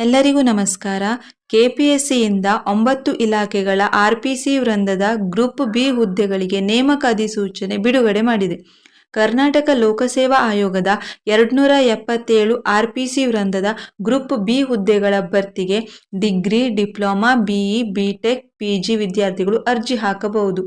ಎಲ್ಲರಿಗೂ ನಮಸ್ಕಾರ. ಕೆಪಿಎಸ್ಸಿಯಿಂದ ಒಂಬತ್ತು ಇಲಾಖೆಗಳ ಆರ್ಪಿಸಿ ವೃಂದದ ಗ್ರೂಪ್ ಬಿ ಹುದ್ದೆಗಳಿಗೆ ನೇಮಕ ಅಧಿಸೂಚನೆ ಬಿಡುಗಡೆ ಮಾಡಿದೆ. ಕರ್ನಾಟಕ ಲೋಕಸೇವಾ ಆಯೋಗದ ಎರಡ್ನೂರ ಎಪ್ಪತ್ತೇಳು ಆರ್ಪಿಸಿ ವೃಂದದ ಗ್ರೂಪ್ ಬಿ ಹುದ್ದೆಗಳ ಭರ್ತಿಗೆ degree, diploma, BE, BTech, PG ವಿದ್ಯಾರ್ಥಿಗಳು ಅರ್ಜಿ ಹಾಕಬಹುದು.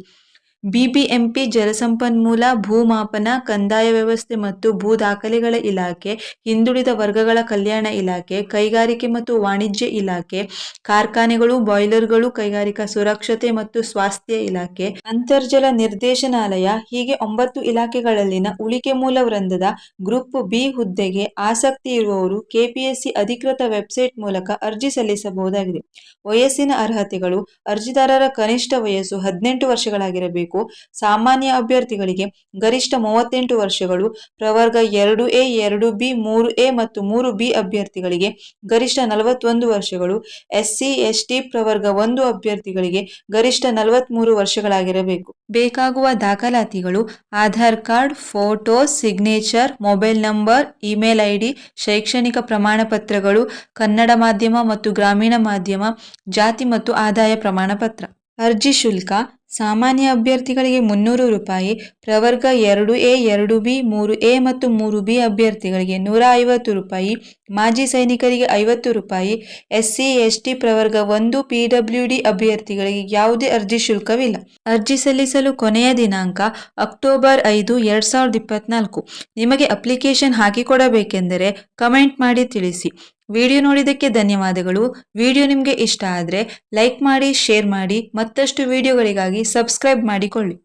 ಬಿಬಿಎಂಪಿ ಜಲಸಂಪನ್ಮೂಲ, ಭೂಮಾಪನ, ಕಂದಾಯ ವ್ಯವಸ್ಥೆ ಮತ್ತು ಭೂ ದಾಖಲೆಗಳ ಇಲಾಖೆ, ಹಿಂದುಳಿದ ವರ್ಗಗಳ ಕಲ್ಯಾಣ ಇಲಾಖೆ, ಕೈಗಾರಿಕೆ ಮತ್ತು ವಾಣಿಜ್ಯ ಇಲಾಖೆ, ಕಾರ್ಖಾನೆಗಳು, ಬಾಯ್ಲರ್ಗಳು, ಕೈಗಾರಿಕಾ ಸುರಕ್ಷತೆ ಮತ್ತು ಸ್ವಾಸ್ಥ್ಯ ಇಲಾಖೆ, ಅಂತರ್ಜಲ ನಿರ್ದೇಶನಾಲಯ, ಹೀಗೆ ಒಂಬತ್ತು ಇಲಾಖೆಗಳಲ್ಲಿನ ಉಳಿಕೆ ಮೂಲ ವೃಂದದ ಗ್ರೂಪ್ ಬಿ ಹುದ್ದೆಗೆ ಆಸಕ್ತಿ ಇರುವವರು ಕೆಪಿಎಸ್ಸಿ ಅಧಿಕೃತ ವೆಬ್ಸೈಟ್ ಮೂಲಕ ಅರ್ಜಿ ಸಲ್ಲಿಸಬಹುದಾಗಿದೆ. ವಯಸ್ಸಿನ ಅರ್ಹತೆಗಳು, ಅರ್ಜಿದಾರರ ಕನಿಷ್ಠ ವಯಸ್ಸು ಹದಿನೆಂಟು ವರ್ಷಗಳಾಗಿರಬೇಕು. ಸಾಮಾನ್ಯ ಅಭ್ಯರ್ಥಿಗಳಿಗೆ ಗರಿಷ್ಠ ಮೂವತ್ತೆಂಟು ವರ್ಷಗಳು, ಪ್ರವರ್ಗ ಎರಡು ಎ, ಎರಡು ಬಿ, ಮೂರು ಎ ಮತ್ತು ಮೂರು ಬಿ ಅಭ್ಯರ್ಥಿಗಳಿಗೆ ಗರಿಷ್ಠ ನಲವತ್ತೊಂದು ವರ್ಷಗಳು, ಎಸ್ಸಿ, ಎಸ್ಟಿ ಪ್ರವರ್ಗ ಒಂದು ಅಭ್ಯರ್ಥಿಗಳಿಗೆ ಗರಿಷ್ಠ ನಲವತ್ಮೂರು ವರ್ಷಗಳಾಗಿರಬೇಕು. ಬೇಕಾಗುವ ದಾಖಲಾತಿಗಳು Aadhaar card, photo, signature, mobile number, email ID, ಶೈಕ್ಷಣಿಕ ಪ್ರಮಾಣ ಪತ್ರಗಳು ಕನ್ನಡ ಮಾಧ್ಯಮ ಮತ್ತು ಗ್ರಾಮೀಣ ಮಾಧ್ಯಮ, ಜಾತಿ ಮತ್ತು ಆದಾಯ ಪ್ರಮಾಣ ಪತ್ರ ಅರ್ಜಿ ಶುಲ್ಕ ಸಾಮಾನ್ಯ ಅಭ್ಯರ್ಥಿಗಳಿಗೆ ಮುನ್ನೂರು ರೂಪಾಯಿ, ಪ್ರವರ್ಗ ಎರಡು ಎ, ಎರಡು ಬಿ, ಮೂರು ಎ ಮತ್ತು ಮೂರು ಬಿ ಅಭ್ಯರ್ಥಿಗಳಿಗೆ ನೂರ ಐವತ್ತು ರೂಪಾಯಿ, ಮಾಜಿ ಸೈನಿಕರಿಗೆ ಐವತ್ತು ರೂಪಾಯಿ, ಎಸ್ಸಿ, ಎಸ್ಟಿ ಪ್ರವರ್ಗ ಒಂದು ಪಿಡಬ್ಲ್ಯೂ ಡಿ ಅಭ್ಯರ್ಥಿಗಳಿಗೆ ಯಾವುದೇ ಅರ್ಜಿ ಶುಲ್ಕವಿಲ್ಲ. ಅರ್ಜಿ ಸಲ್ಲಿಸಲು ಕೊನೆಯ ದಿನಾಂಕ ಅಕ್ಟೋಬರ್ ಐದು, ಎರಡ್ ಸಾವಿರದ ಇಪ್ಪತ್ನಾಲ್ಕು. ನಿಮಗೆ ಅಪ್ಲಿಕೇಶನ್ ಹಾಕಿಕೊಡಬೇಕೆಂದರೆ ಕಮೆಂಟ್ ಮಾಡಿ ತಿಳಿಸಿ. ವಿಡಿಯೋ ನೋಡಿದ್ದಕ್ಕೆ ಧನ್ಯವಾದಗಳು. ವಿಡಿಯೋ ನಿಮಗೆ ಇಷ್ಟ ಆದರೆ ಲೈಕ್ ಮಾಡಿ, ಶೇರ್ ಮಾಡಿ, ಮತ್ತಷ್ಟು ವಿಡಿಯೋಗಳಿಗಾಗಿ ಸಬ್ಸ್ಕ್ರೈಬ್ ಮಾಡಿಕೊಳ್ಳಿ.